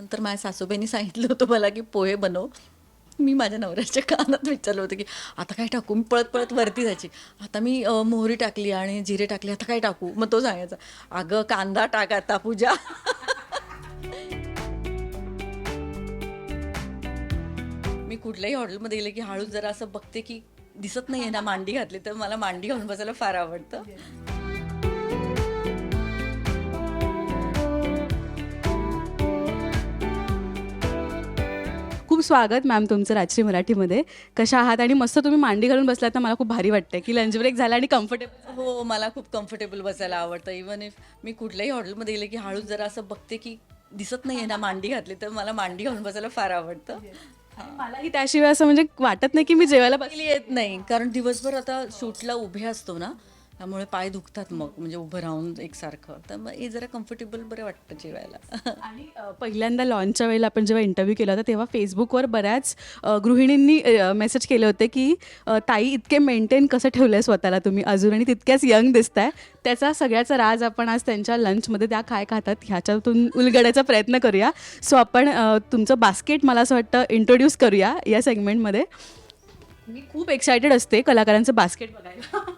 नंतर माझ्या सासूबाईंनी सांगितलं होतं मला की पोहे बनव. मी माझ्या नवऱ्याच्या कानात विचारलं होतं की आता काय टाकू? मी पळत पळत वरती जायची. आता मी अ, मोहरी टाकली आणि जिरे टाकले आता काय टाकू? मग तो सांगायचा अगं कांदा टाक आता पूजा. मी कुठल्याही हॉटेलमध्ये गेले की हळूच जरा असं बघते की दिसत नाहीये ना मांडी घातली तर मला मांडी घालून बसायला फार आवडतं. खूप स्वागत मॅम तुमचं राजश्री मराठीमध्ये. कशा आहात आणि मस्त तुम्ही मांडी घालून बसलात तर मला खूप भारी वाटतंय की लंच ब्रेक झाला आणि कम्फर्टेबल हो मला खूप कम्फर्टेबल बसायला आवडतं. इवन इफ मी कुठल्याही हॉटेलमध्ये गेले की हळूच जरा असं बघते की दिसत नाहीये ना मांडी घातली तर मला मांडी घालून बसायला फार आवडतं. मलाही त्याशिवाय असं म्हणजे वाटत नाही की मी जेवायला बस पहिली येत नाही कारण दिवसभर आता शूटला उभे असतो ना त्यामुळे पाय दुखतात मग म्हणजे उभं राहून एकसारखं. तर मग हे जरा कम्फर्टेबल बरं वाटतं जेवायला. आणि पहिल्यांदा लॉन्चच्या वेळेला आपण जेव्हा इंटरव्ह्यू केला होता तेव्हा फेसबुकवर बऱ्याच गृहिणींनी मेसेज केले होते की ताई इतके मेंटेन कसं ठेवलं आहे स्वतःला तुम्ही? अजून आणि तितक्याच यंग दिसताय. त्याचा सगळ्याचा राज आपण आज त्यांच्या लंचमध्ये त्या काय खातात ह्याच्यातून उलगडायचा प्रयत्न करूया. सो आपण तुमचं बास्केट मला असं वाटतं इंट्रोड्यूस करूया या सेगमेंटमध्ये मी खूप एक्सायटेड असते कलाकारांचं बास्केट बघायला.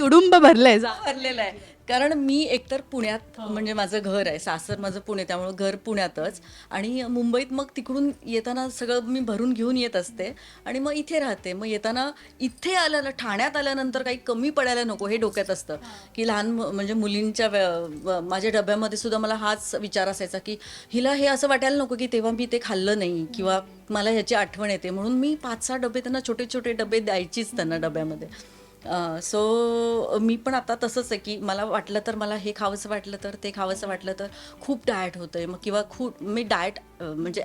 तुडुंब भरलंय जा. भरलेलं आहे. कारण मी एकतर पुण्यात म्हणजे माझं घर आहे सासर माझं पुणे त्यामुळं घर पुण्यातच. आणि मुंबईत मग तिकडून येताना सगळं मी भरून घेऊन येत असते. आणि मग इथे राहते. मग येताना इथे आल्यानं ठाण्यात आल्यानंतर काही कमी पडायला नको हे डोक्यात असतं. की लहान म्हणजे मुलींच्या माझ्या डब्यामध्ये सुद्धा मला हाच विचार असायचा की हिला हे असं वाटायला नको की तेव्हा मी ते खाल्लं नाही किंवा मला ह्याची आठवण येते. म्हणून मी पाच सहा डबे त्यांना छोटे छोटे डबे द्यायचीच त्यांना डब्यामध्ये. सो मी पण आता तसंच आहे की मला वाटलं तर मला हे खावंसं वाटलं तर ते खावंसं वाटलं तर खूप डाएट होतं आहे मग किंवा खूप मी डाएट म्हणजे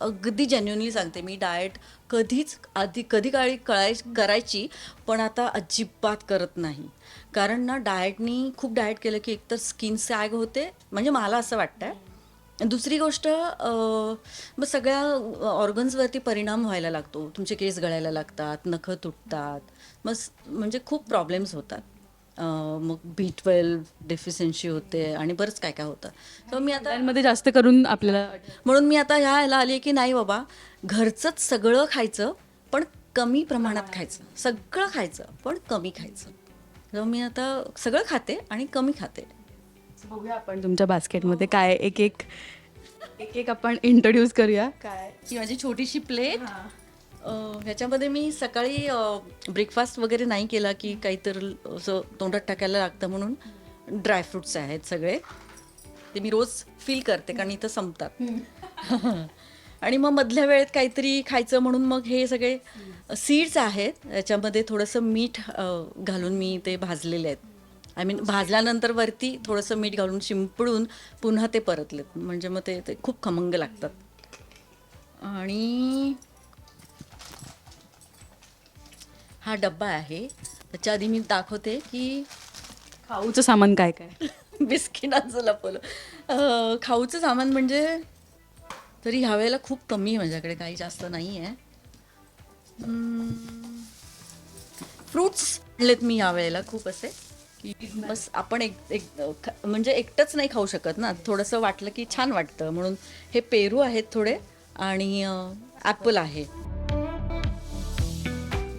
अगदी जेन्युनली सांगते मी डाएट कधीच आधी कधी काळी कळाय करायची पण आता अजिबात करत नाही. कारण ना डाएटनी खूप डाएट केलं की एकतर स्किन सॅग होते. म्हणजे मला असं वाटतं आहे दुसरी गोष्ट मग सगळ्या ऑर्गन्सवरती परिणाम व्हायला लागतो. तुमचे केस गळायला लागतात नखं तुटतात. मग स- म्हणजे खूप प्रॉब्लेम्स होतात. अं, मग बी ट्वेल्व डेफिशियन्सी होते आणि बरंच काय काय होतं. तर मी आता मध्ये जास्त करून आपल्याला म्हणून मी आता ह्या ह्याला आली की नाही बाबा घरचंच सगळं खायचं पण कमी प्रमाणात खायचं. सगळं खायचं पण कमी खायचं. तर मी आता सगळं खाते आणि कमी खाते. बघूया आपण तुमच्या बास्केटमध्ये काय एक एक एक एक आपण इंट्रोड्यूस करूया. काय? ही माझी छोटीशी प्लेट ह्याच्यामध्ये मी सकाळी ब्रेकफास्ट वगैरे नाही केला की काहीतरी असं तोंडात टाकायला लागतं म्हणून ड्रायफ्रुट्स आहेत सगळे. ते मी रोज फील करते कारण इथं संपतात. आणि मग मधल्या वेळेत काहीतरी खायचं म्हणून मग हे सगळे सीड्स आहेत. याच्यामध्ये थोडंसं मीठ अ, घालून मी ते भाजलेले आहेत. आय मीन भाजल्यानंतर वरती थोडंसं मीठ घालून शिंपडून पुन्हा ते परतलेत. म्हणजे मग ते ते खूप खमंग लागतात. आणि हा डब्बा आहे. त्याच्या आधी मी दाखवते की खाऊचं सामान काय काय? बिस्किटांचं लपवलं अं, खाऊचं सामान म्हणजे तरी ह्यावेळेला खूप कमी आहे माझ्याकडे काही जास्त नाही आहे फ्रुट्स आणलेत मी यावेळेला खूप असे की बस आपण एक एक ख- म्हणजे एकटंच नाही खाऊ शकत ना. थोडंसं वाटलं की छान वाटतं. म्हणून हे पेरू आहेत थोडे आणि ॲपल आहे.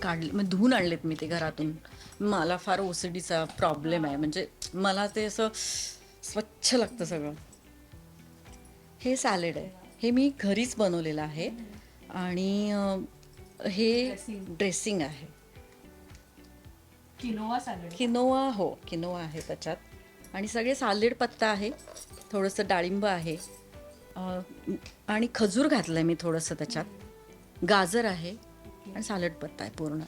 काढले मग धुवून आणलेत मी ते घरातून. मला फार ओसीडीचा प्रॉब्लेम आहे. म्हणजे मला ते असं स्वच्छ लागतं सगळं. हे सॅलेड आहे. हे मी घरीच बनवलेलं आहे. आणि हे ड्रेसिंग आहे. किनोवा सॅलड किनोवा हो किनोवा आहे त्याच्यात. आणि सगळे सालेड पत्ता आहे. थोडंसं डाळिंब आहे. आणि खजूर घातलं आहे मी थोडंसं त्याच्यात. गाजर आहे. आणि सालड पत्ता आहे पूर्ण.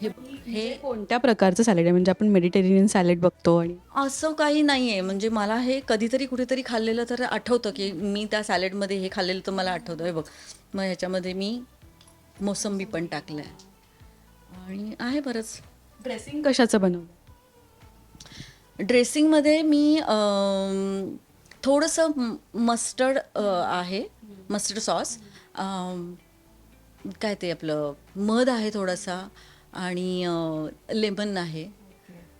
हे हे कोणत्या प्रकारचं सॅलड आहे? म्हणजे आपण मेडिटेरेनियन सॅलड बघतो आणि असं काही नाही आहे म्हणजे मला हे कधीतरी कुठेतरी खाल्लेलं तर आठवतं की मी त्या सॅलडमध्ये हे खाल्लेलं तर मला आठवतं. हे बघ मग ह्याच्यामध्ये मी मोसंबी पण टाकलं आहे आणि आहे बरंच. ड्रेसिंग कशाचं बनवलं? ड्रेसिंगमध्ये मी थोडंसं मस्टर्ड आहे. मस्टर्ड सॉस काय ते आपलं मध आहे थोडासा आणि लेमन आहे.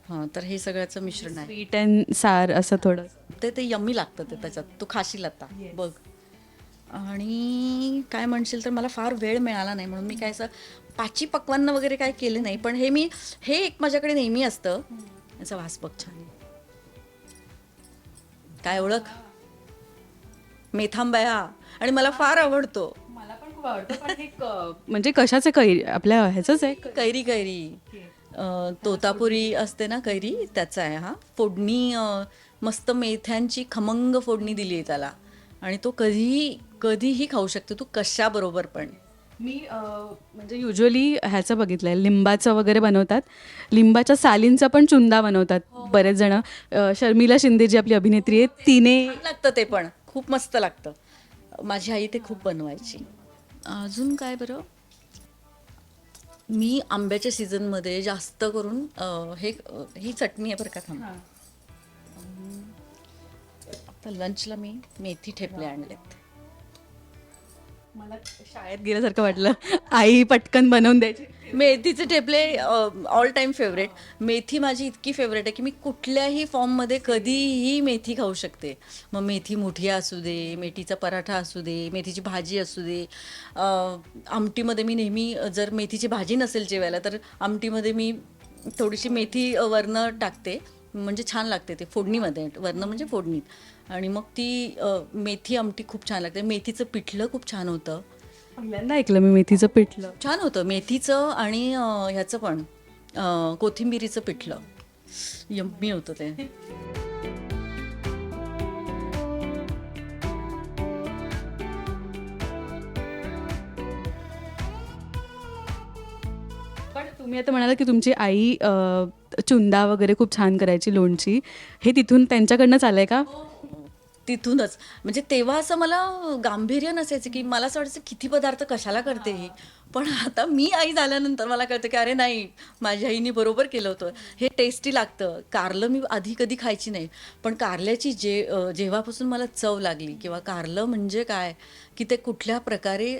हां तर हे सगळ्याचं मिश्रण आहे. स्वीट अँड सार असं थोडं. ते ते यम्मी लागतं ते त्याच्यात. तू खाशील आता बघ. आणि काय म्हणशील तर मला फार वेळ मिळाला नाही म्हणून मी काय असं पाची पक्वान्न वगैरे काय केले नाही पण हे मी हे एक माझ्याकडे नेहमी असतं. याचा वास बघ छान. काय ओळख? मेथांबया. आणि मला फार आवडतो. पण हे क- म्हणजे कशाचं कैरी? आपल्या ह्याचंच आहे. कैरी कैरी. अं, तोतापुरी असते ना कैरी? त्याचा आहे हा. फोडणी अं, मस्त मेथ्यांची खमंग फोडणी दिली आहे त्याला. आणि तो कधीही कधीही खाऊ शकतो. तू कशाबरोबर पण. मी अं, म्हणजे युजली ह्याचं बघितलंय. लिंबाचं वगैरे बनवतात. लिंबाच्या सालींचा पण चुंदा बनवतात बरेच जण. अं, शर्मिला शिंदे जी आपली अभिनेत्री आहे तिने छान लागतं ते पण. खूप मस्त लागतं. माझी आई ते खूप बनवायची. अजून काय बरं? मी आंब्याच्या सीझनमध्ये जास्त करून अं, हे ही चटणी आहे बरं का थांब. आता लंचला मी मेथी ठेपले आणलेत. मला शाळेत गेल्यासारखं वाटलं. आई पटकन बनवून द्यायची. मेथीचे ठेपले ऑल टाईम फेवरेट मेथी माझी इतकी फेवरेट आहे की मी कुठल्याही फॉर्ममध्ये कधीही मेथी खाऊ शकते. मग मेथी मुठिया असू दे मेथीचा पराठा असू दे मेथीची भाजी असू दे. आमटीमध्ये मी नेहमी जर मेथीची भाजी नसेल जेवायला तर आमटीमध्ये मी थोडीशी मेथी वरनं टाकते. म्हणजे छान लागते ते फोडणीमध्ये. वरनं म्हणजे फोडणीत. आणि मग ती मेथी आमटी खूप छान लागते. मेथीचं पिठलं खूप छान होतं. पहिल्यांदा ऐकलं मी मेथीचं पिठलं. छान होतं. मेथीचं आणि ह्याचं पण कोथिंबिरीचं पिठलं. यम्मी होतं ते. पण तुम्ही आता म्हणाला की तुमची आई चुंदा वगैरे खूप छान करायची लोणची. हे तिथून त्यांच्याकडनंच आलंय का? तिथूनच. म्हणजे तेव्हा असं मला गांभीर्य नसायचं की मला असं वाटायचं किती पदार्थ कशाला करते ही? पण आता मी आई झाल्यानंतर मला कळतं की अरे नाही माझ्या आईने बरोबर केलं होतं. हे टेस्टी लागतं. कारलं मी आधी कधी खायची नाही. पण कारल्याची जे जेव्हापासून मला चव लागली किंवा कारलं म्हणजे काय की ते कुठल्या प्रकारे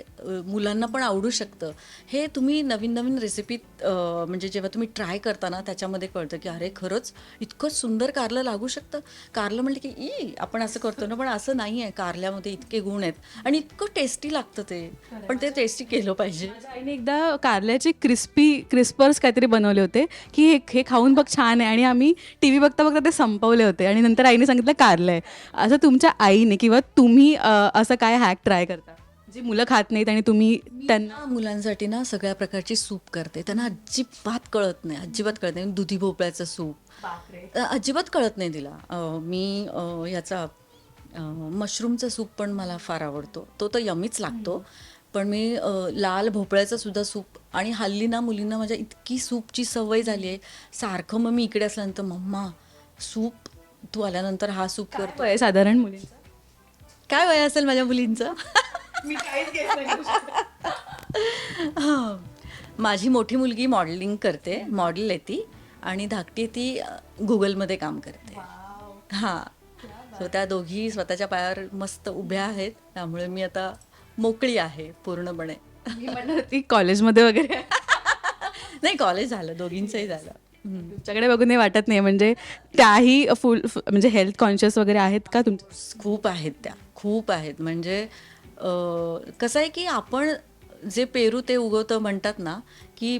मुलांना पण आवडू शकतं. हे तुम्ही नवीन नवीन रेसिपीत म्हणजे जेव्हा तुम्ही ट्राय करताना त्याच्यामध्ये कळतं की अरे खरंच इतकं सुंदर कारलं लागू शकतं. कारलं म्हटलं की ई आपण असं करतो ना पण असं नाही आहे कारल्यामध्ये इतके गुण आहेत. आणि इतकं टेस्टी लागतं ते. पण ते टेस्टी केलं पाहिजे. माझ्या आईने एकदा कारल्याचे क्रिस्पी क्रिस्पर्स काहीतरी बनवले होते की हे हे खाऊन बघ छान आहे आणि आम्ही टी व्ही बघता बघता ते संपवले होते आणि नंतर आईने सांगितलं कारलं आहे असं तुमच्या आईने किंवा तुम्ही असं काय हॅक ट्राय करता? जी मुलं खात नाहीत आणि तुम्ही त्यांना मुलांसाठी ना सगळ्या प्रकारची सूप करते. त्यांना अजिबात कळत नाही. अजिबात कळत नाही. दुधी भोपळ्याचं सूप. अजिबात कळत नाही तिला. मी ह्याचा मशरूमचा सूप पण मला फार आवडतो. तो तर यमीच लागतो. पण मी लाल भोपळ्याचं सुद्धा सूप आणि हल्ली ना मुलींना माझ्या इतकी सूपची सवय झाली आहे. सारखं मग मी इकडे असल्यानंतर मम्मा सूप तू आल्यानंतर हा सूप कर वय साधारण मुलींचं? काय वय असेल माझ्या मुलींचं? मी काहीच हां. माझी मोठी मुलगी मॉडेलिंग करते मॉडेल आहे ती आणि धाकटी ती गुगलमध्ये काम करते. हां. सो त्या दोघी स्वतःच्या पायावर मस्त उभ्या आहेत. त्यामुळे मी आता मोकळी आहे पूर्णपणे. मी म्हणणार होती कॉलेजमध्ये वगैरे. नाही कॉलेज झालं दोघींचंही झालं. तुमच्याकडे बघून हे वाटत नाही म्हणजे त्याही फुल म्हणजे हेल्थ कॉन्शियस वगैरे आहेत का तुमच्या खूप आहेत त्या खूप आहेत. म्हणजे कसं आहे की आपण जे पेरू ते उगवतं म्हणतात ना की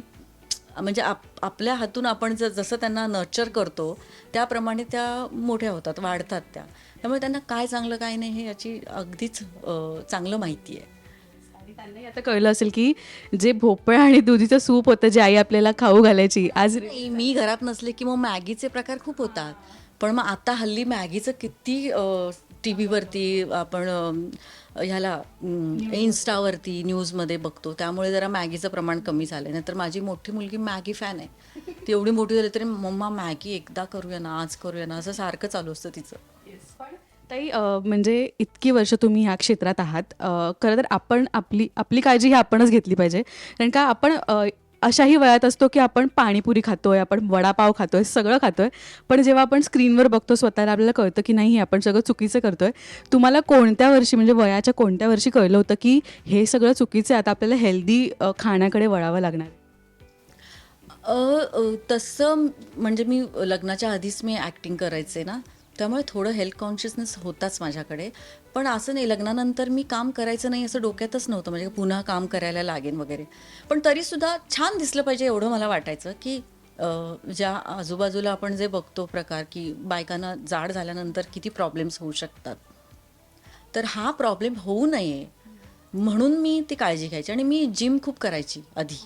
म्हणजे आप आपल्या हातून आपण जर जसं त्यांना नर्चर करतो त्याप्रमाणे त्या मोठ्या होतात वाढतात त्या. त्यामुळे त्यांना काय चांगलं काय नाही हे याची अगदीच चांगलं माहिती आहे. आणि त्यांनाही आता कळलं असेल की जे भोपळा आणि दुधीचं सूप होतं जे आई आपल्याला खाऊ घालायची आज मी घरात नसले की मग मॅगीचे प्रकार खूप होतात. पण मग आता हल्ली मॅगीचं किती टी व्हीवरती आपण ह्याला इन्स्टावरती न्यूजमध्ये बघतो. त्यामुळे जरा मॅगीचं प्रमाण कमी झालं आहे नाहीतर माझी मोठी मुलगी मॅगी फॅन आहे. ती एवढी मोठी झाली तरी मम्मा मॅगी एकदा करूया ना आज करूया ना असं सारखं चालू असतं तिचं. पण ताई म्हणजे इतकी वर्ष तुम्ही ह्या क्षेत्रात आहात. खरं तर आपण आपली आपली काळजी ही आपणच घेतली पाहिजे. कारण का आपण अशाही वयात असतो की आपण पाणीपुरी खातोय आपण वडापाव खातोय सगळं खातोय. पण जेव्हा आपण स्क्रीनवर बघतो स्वतःला आपल्याला कळतं की नाही आपण सगळं चुकीचं करतोय. तुम्हाला कोणत्या वर्षी म्हणजे वयाच्या कोणत्या वर्षी कळलं होतं की हे सगळं चुकीचं आहे आता आपल्याला हेल्दी खाण्याकडे वळावं लागणार? तसं म्हणजे मी लग्नाच्या आधीच मी ॲक्टिंग करायचे ना त्यामुळे थोडं हेल्थ कॉन्शियसनेस होताच माझ्याकडे. पण असं नाही लग्नानंतर मी काम करायचं नाही असं डोक्यातच नव्हतं. म्हणजे पुन्हा काम करायला लागेन वगैरे. पण तरीसुद्धा छान दिसलं पाहिजे एवढं मला वाटायचं की ज्या आजूबाजूला आपण जे बघतो प्रकार की बायकांना जाड झाल्यानंतर किती प्रॉब्लेम्स होऊ शकतात. तर हा प्रॉब्लेम होऊ नये म्हणून मी ती काळजी घ्यायची आणि मी जिम खूप करायची आधी.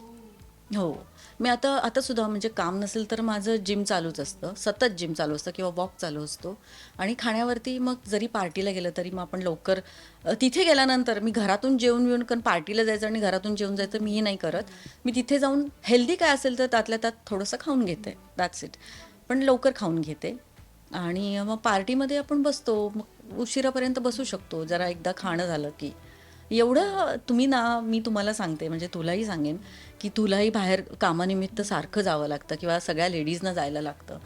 हो. मी आता आता सुद्धा म्हणजे काम नसेल तर माझं जिम चालूच असतं. सतत जिम चालू असतं किंवा वॉक चालू असतो. आणि खाण्यावरती मग जरी पार्टीला गेलं तरी मग आपण लवकर तिथे गेल्यानंतर मी घरातून जेवून येऊन कारण पार्टीला जायचं आणि घरातून जेवून जायचं मीही नाही करत. मी तिथे जाऊन हेल्दी काय असेल तर त्यातल्या त्यात थोडंसं खाऊन घेते. दॅट्स इट पण लवकर खाऊन घेते. आणि मग पार्टीमध्ये आपण बसतो. मग उशिरापर्यंत बसू शकतो. जरा एकदा खाणं झालं की. एवढं तुम्ही ना मी तुम्हाला सांगते म्हणजे तुलाही सांगेन की तुलाही बाहेर कामानिमित्त सारखं जावं लागतं किंवा सगळ्या लेडीजना जायला लागतं.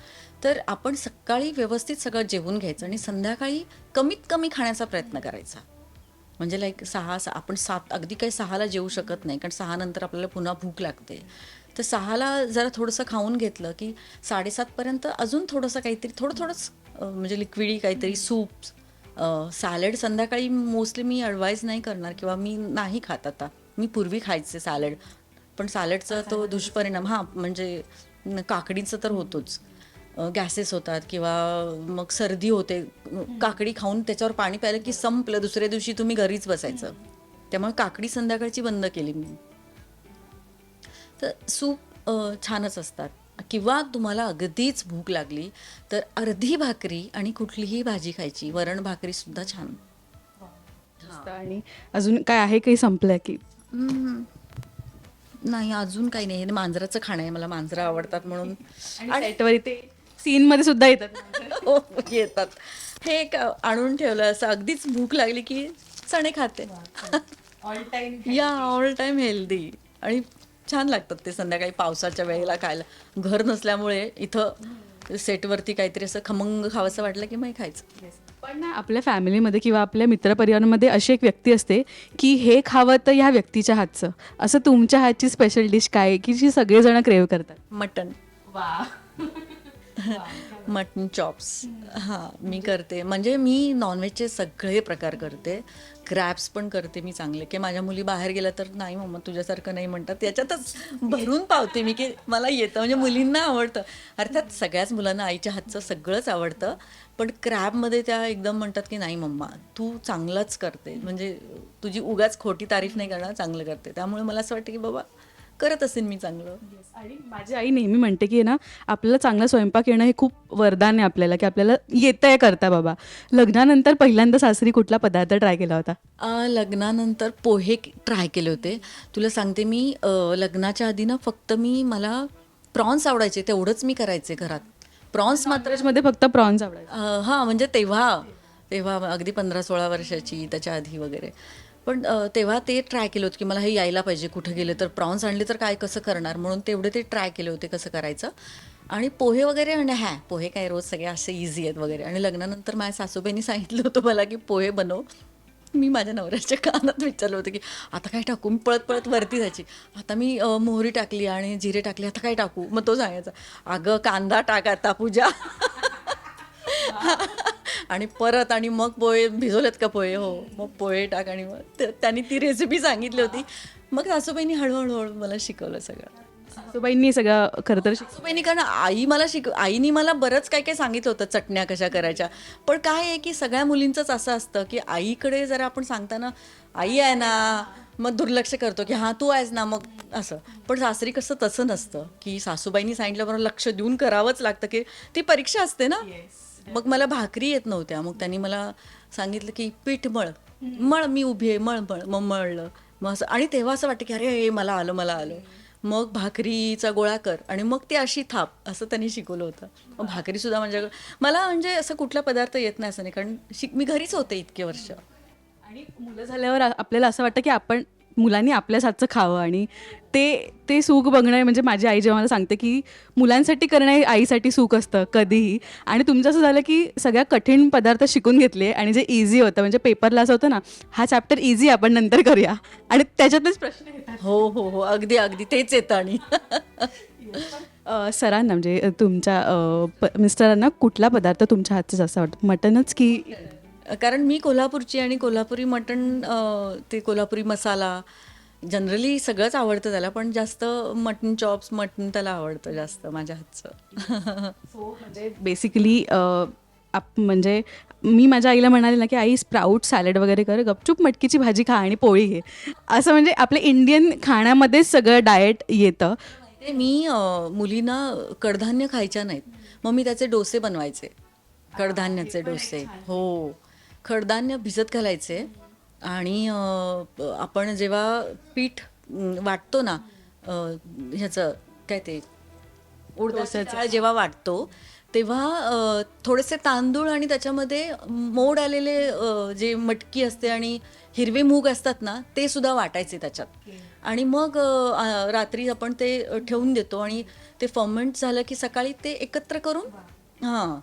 तर आपण सकाळी व्यवस्थित सगळं जेवून घ्यायचं आणि संध्याकाळी कमीत कमी खाण्याचा प्रयत्न करायचा. म्हणजे लाईक सहा सा आपण सात अगदी काही सहाला जेवू शकत नाही कारण सहानंतर आपल्याला पुन्हा भूक लागते. तर सहाला जरा थोडंसं खाऊन घेतलं की साडेसातपर्यंत अजून थोडंसं काहीतरी थोडं थोडंच म्हणजे लिक्विडी काहीतरी सूप सॅलड संध्याकाळी मोस्टली मी ॲडवाईज नाही करणार किंवा मी नाही खात आता. मी पूर्वी खायचे सॅलड. पण सॅलडचा तो दुष्परिणाम हां म्हणजे काकडीचं तर होतोच. गॅसेस होतात किंवा मग सर्दी होते. काकडी खाऊन त्याच्यावर पाणी प्यायलं की संपलं. दुसऱ्या दिवशी तुम्ही घरीच बसायचं. त्यामुळे काकडी संध्याकाळची बंद केली मी. तर सूप छानच असतात. किंवा तुम्हाला अगदीच भूक लागली तर अर्धी भाकरी आणि कुठलीही भाजी खायची. वरण भाकरी सुद्धा छान. आणि अजून काय आहे काही संपलंय की. नाही अजून काही नाही. हे मांजराचं खाणं आहे. मला मांजरं आवडतात म्हणून. आणि सेटवर ते सीन मध्ये सुद्धा येतात. हो, येतात. हे एक आणून ठेवलं. असं अगदीच भूक लागली की चणे खाते. ऑल टाइम या ऑल टाइम हेल्दी आणि छान लागतात ते संध्याकाळी पावसाच्या वेळेला खायला. घर नसल्यामुळे इथं सेटवरती काहीतरी असं खमंग खावंसं वाटलं की मग खायचं. पण ना आपल्या फॅमिलीमध्ये किंवा आपल्या मित्रपरिवारामध्ये अशी एक व्यक्ती असते की हे खावं तर ह्या व्यक्तीच्या हातचं. असं तुमच्या हातची स्पेशल डिश काय की जी सगळेजण क्रेव करतात? मटन वा. मटन चॉप्स हां मी करते. म्हणजे मी नॉनव्हेजचे सगळे प्रकार करते. क्रॅब्स पण करते मी चांगले. की माझ्या मुली बाहेर गेल्या तर नाही मम्मा तुझ्यासारखं नाही म्हणतात. त्याच्यातच भरून पावते मी की मला येतं. म्हणजे मुलींना आवडतं. अर्थात सगळ्याच मुलांना आईच्या हातचं सगळंच आवडतं. पण क्रॅबमध्ये त्या एकदम म्हणतात की नाही मम्मा तू चांगलंच करते. म्हणजे तुझी उगाच खोटी तारीफ नाही करणार चांगलं करते. त्यामुळे मला असं वाटतं की बाबा करत असेल मी चांगलं. आणि माझी आई नेहमी म्हणते की ना आपल्याला चांगला स्वयंपाक येणं हे खूप वरदान आहे आपल्याला की आपल्याला येतं आहे करता बाबा. लग्नानंतर पहिल्यांदा सासरी कुठला पदार्थ ट्राय केला होता? लग्नानंतर पोहे ट्राय केले होते. तुला सांगते मी लग्नाच्या आधी ना फक्त मी मला प्रॉन्स आवडायचे तेवढंच मी करायचे घरात. प्रॉन्स मात्रमध्ये फक्त प्रॉन्स आवडायचे. हां म्हणजे तेव्हा तेव्हा अगदी पंधरा सोळा वर्षाची त्याच्या आधी वगैरे. पण तेव्हा ते ट्राय केलं होतं की मला हे यायला पाहिजे कुठं गेले तर प्रॉन्स आणले तर काय कसं करणार? म्हणून तेवढे ते ट्राय केले होते कसं करायचं. आणि पोहे वगैरे आणि हॅ पोहे काय रोज सगळे असे इझी आहेत वगैरे. आणि लग्नानंतर माझ्या सासूबाईंनी सांगितलं होतं मला की पोहे बनव. मी माझ्या नवऱ्याच्या कानात विचारलं होतं की आता काय टाकू? मी पळत पळत वरती जायची. आता मी मोहरी टाकली आणि जिरे टाकले आता काय टाकू? मग तो सांगायचा अगं कांदा टाक आता पूजा. आणि परत आणि मग पोहे भिजवलेत का पोहे? हो मग पोहे टाक आणि मग त्यांनी ती रेसिपी सांगितली होती. मग सासूबाईंनी हळूहळू हळू मला शिकवलं सगळं. सासूबाईंनी सगळं खरं तर सासूबाईंनी कारण आई मला शिक आईनी मला बरंच काय काय सांगितलं होतं चटण्या कशा करायच्या. पण काय आहे की सगळ्या मुलींचंच असं असतं की आईकडे जरा आपण सांगताना आई आहे ना मग दुर्लक्ष करतो की हां तू आहेस ना मग असं. पण सासरी कसं तसं नसतं की सासूबाईंनी सांगितल्याबरोबर लक्ष देऊन करावंच लागतं की ती परीक्षा असते ना. मग मला भाकरी येत नव्हत्या. मग त्यांनी मला सांगितलं की पीठ मळ. मळ मी उभी आहे मळ मळ मग मळलं. मग असं आणि तेव्हा असं वाटतं की अरे हे मला आलं मला आलं. मग भाकरीचा गोळा कर आणि मग ती अशी थाप असं त्यांनी शिकवलं होतं. मग भाकरीसुद्धा माझ्या मला म्हणजे असं कुठला पदार्थ येत नाही असं नाही कारण शिक मी घरीच होते इतके वर्ष. आणि मुलं झाल्यावर आपल्याला असं वाटतं की आपण मुलांनी आपल्याच हातचं खावं आणि ते ते सुख बघणं म्हणजे माझी आई जेव्हा मला सांगते की मुलांसाठी करणं हे आईसाठी सुख असतं कधीही. आणि तुमचं असं झालं की सगळ्या कठीण पदार्थ शिकून घेतले आणि जे इझी होतं म्हणजे पेपरला असं होतं ना हा चॅप्टर इझी आपण नंतर करूया. आणि त्याच्यातलेच प्रश्न येतात. हो हो हो. अगदी अगदी. तेच येतं आणि. सरांना म्हणजे तुमच्या मिस्टरांना कुठला पदार्थ तुमच्या हातचा जास्त आवडतो? मटनच की कारण मी कोल्हापूरची आणि कोल्हापुरी मटण ते कोल्हापुरी मसाला जनरली सगळंच आवडतं त्याला पण जास्त मटन चॉप्स मटन त्याला आवडतं जास्त माझ्या हातचं. म्हणजे बेसिकली आप म्हणजे मी माझ्या आईला म्हणाले ना की आई स्प्राऊट सॅलड वगैरे कर गपचूप मटकीची भाजी खा आणि पोळी घे. असं म्हणजे आपल्या इंडियन खाण्यामध्येच सगळं डाएट येतं. ते मी मुलींना कडधान्य खायच्या नाहीत. मग मी त्याचे डोसे बनवायचे. कडधान्याचे डोसे. हो. कडधान्य भिजत घालायचे आणि आपण जेव्हा पीठ वाटतो ना ह्याचं काय ते उडदाची जेव्हा वाटतो तेव्हा थोडेसे तांदूळ आणि त्याच्यामध्ये मोड आलेले जे मटकी असते आणि हिरवे मूग असतात ना ते सुद्धा वाटायचे त्याच्यात. आणि मग रात्री आपण ते ठेवून देतो आणि ते फर्मेंट झालं की सकाळी ते एकत्र करून हां.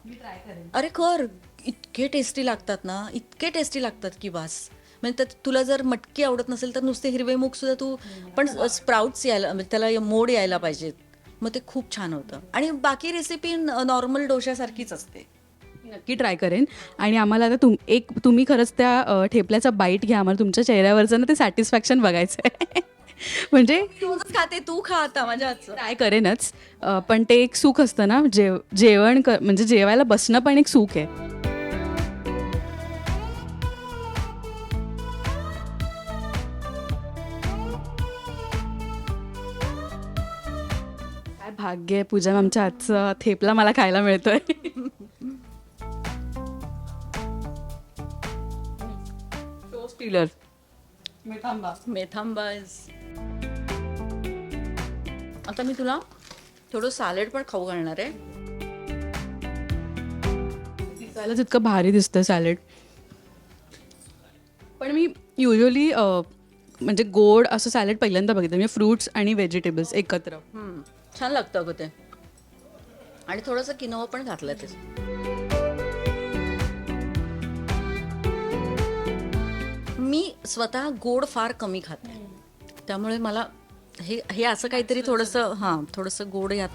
अरे कर. इतके टेस्टी लागतात ना इतके टेस्टी लागतात की बास म्हणजे त्यात तुला जर मटकी आवडत नसेल तर नुसते हिरवे मूग सुद्धा तू पण स्प्राउट्स यायला म्हणजे त्याला मोड यायला पाहिजेत. मग ते खूप छान होतं. आणि बाकी रेसिपी नॉर्मल डोशासारखीच असते. नक्की ट्राय करेन. आणि आम्हाला आता तुम एक तुम्ही खरंच त्या ठेपल्याचा बाईट घ्या. आम्हाला तुमच्या चेहऱ्यावरचं ना ते सॅटिस्फॅक्शन बघायचं आहे म्हणजे रोजच खाते तू खा आता माझ्या ट्राय करेनच. पण ते एक सुख असतं ना जेव जेवण म्हणजे जेवायला बसणं पण एक सुख आहे. भाग्य आहे पूजा आमच्या हातचं थेपला मला खायला मिळतोय. मेथांबा. इज आता मी तुला थोडं सॅलेड पण खाऊ घालणार आहे. दिसायला तितकं भारी दिसतं सॅलेड पण मी युजली म्हणजे गोड असं सॅलेड पहिल्यांदा बघितलं. म्हणजे फ्रुट्स आणि व्हेजिटेबल्स एकत्र. छान लागतं अगं ते. आणि थोडंसं किनोवा पण घातलं ते. मी स्वतः गोड फार कमी खाते. त्यामुळे मला हे हे असं काहीतरी थोडंसं हां थोडंसं गोड यात.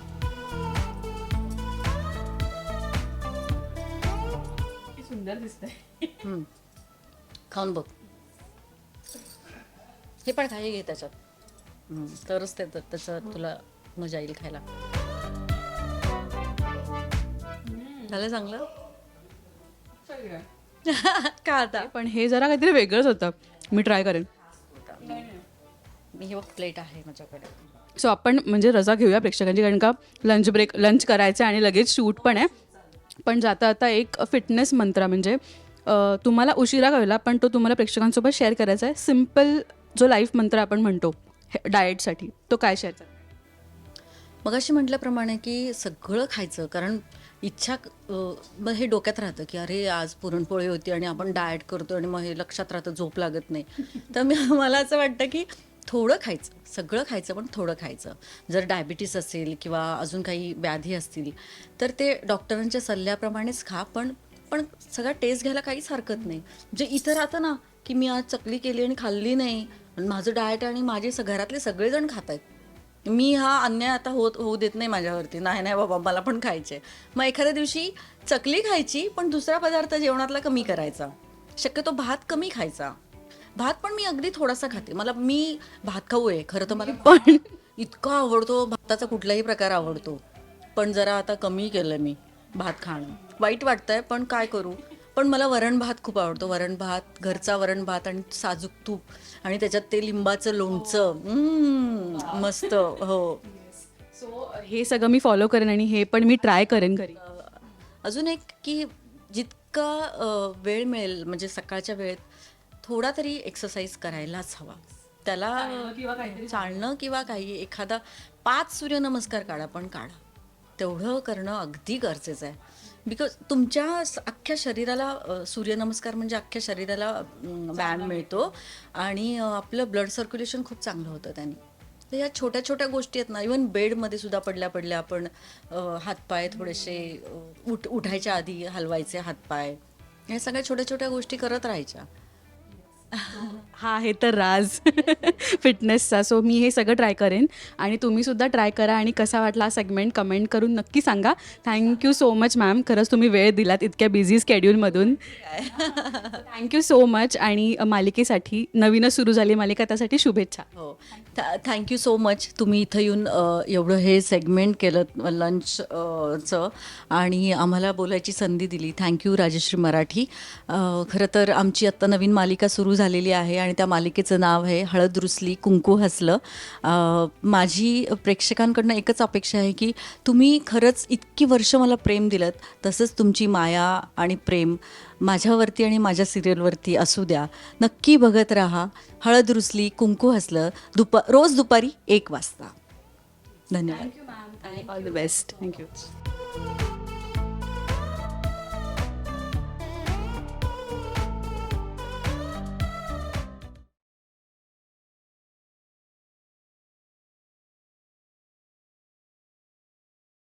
सुंदर हम्म. खाऊन बघ. हे पण काही घे त्याच्यात. तरच ते त्याचं तुला मजा येईल खायला. झालं चांगलं? का आता? पण हे जरा काहीतरी वेगळंच होतं. मी ट्राय करेन मी हे बघ प्लेट आहे माझ्याकडे. सो आपण म्हणजे रजा घेऊया प्रेक्षकांची कारण का लंच ब्रेक लंच करायचं आहे आणि लगेच शूट पण आहे. पण जाता आता एक फिटनेस मंत्र म्हणजे तुम्हाला उशिरा कळला पण तो तुम्हाला प्रेक्षकांसोबत शेअर करायचा आहे. सिंपल जो लाईफ मंत्र आपण म्हणतो डाएटसाठी तो काय शेअर मग अशी म्हटल्याप्रमाणे की सगळं खायचं कारण इच्छा मग हे डोक्यात राहतं की अरे आज पुरणपोळी होती आणि आपण डाएट करतो आणि मग हे लक्षात राहतं झोप लागत नाही. तर मी मला असं वाटतं की थोडं खायचं सगळं खायचं पण थोडं खायचं. जर डायबिटीस असेल किंवा अजून काही व्याधी असतील तर ते डॉक्टरांच्या सल्ल्याप्रमाणेच खा पण पण सगळा टेस्ट घ्यायला काहीच हरकत नाही. जे इथं राहतं ना की मी आज चकली केली आणि खाल्ली नाही आणि माझं डाएट आणि माझे स- घरातले सगळेजण खात आहेत मी हा अन्याय आता होत होऊ देत नाही माझ्यावरती. नाही नाही बाबा मला पण खायचे मग एखाद्या दिवशी चकली खायची पण दुसरा पदार्थ जेवणातला कमी करायचा. शक्यतो भात कमी खायचा. भात पण मी अगदी थोडासा खाते. मला मी भात खाऊ आहे खरं तर मला पण. इतका आवडतो. भाताचा कुठलाही प्रकार आवडतो. पण जरा आता कमी केलं मी भात खाणं. वाईट वाटतंय पण काय करू? पण मला वरण भात खूप आवडतो. वरण भात घरचा वरण भात आणि साजूक तूप आणि त्याच्यात ते लिंबाचं लोणचं. मस्त. हो. सो हे सगळं मी फॉलो करेन आणि हे पण मी ट्राय करेन घरी. अजून एक की जितका वेळ मिळेल म्हणजे सकाळच्या वेळेत थोडा तरी एक्सरसाइज करायलाच हवा. त्याला चालणं किंवा काही एखादा पाच सूर्यनमस्कार काढा पण काढा. तेवढं करणं अगदी गरजेचं आहे. बिकॉज तुमच्या अख्ख्या शरीराला सूर्यनमस्कार म्हणजे अख्ख्या शरीराला व्यायाम मिळतो. आणि आपलं ब्लड सर्क्युलेशन खूप चांगलं होतं त्याने. तर या छोट्या छोट्या गोष्टी आहेत ना इवन बेडमध्ये सुद्धा पडल्या पडल्या आपण हातपाय थोडेसे उठ उठायच्या आधी हलवायचे हातपाय. या सगळ्या छोट्या छोट्या गोष्टी करत राहायच्या. हा आहे तर राज फिटनेसचा सो मी हे सगळं ट्राय करेन आणि तुम्ही सुद्धा ट्राय करा आणि कसा वाटला हा सेगमेंट कमेंट करून नक्की सांगा. थँक्यू सो मच मॅम खरंच तुम्ही वेळ दिलात इतक्या बिझी स्केड्यूलमधून थँक्यू सो मच आणि मालिकेसाठी नवीनच सुरू झाली मालिका त्यासाठी शुभेच्छा. हो. थँक्यू सो मच तुम्ही इथं येऊन एवढं हे सेगमेंट केलं लंचचं आणि आम्हाला बोलायची संधी दिली. Thank you Rajshri Marathi. खरं तर आमची आत्ता नवीन मालिका सुरू झाली झालेली आहे आणि त्या मालिकेचं नाव आहे हळद रुसली कुंकू हसलं. माझी प्रेक्षकांकडनं एकच अपेक्षा आहे की तुम्ही खरंच इतकी वर्ष मला प्रेम दिलं तसंच तुमची माया आणि प्रेम माझ्यावरती आणि माझ्या सिरियलवरती असू द्या. नक्की बघत राहा. हळद रुसली कुंकू हसलं. दुपा रोज दुपारी एक वाजता. धन्यवाद. All the best thank you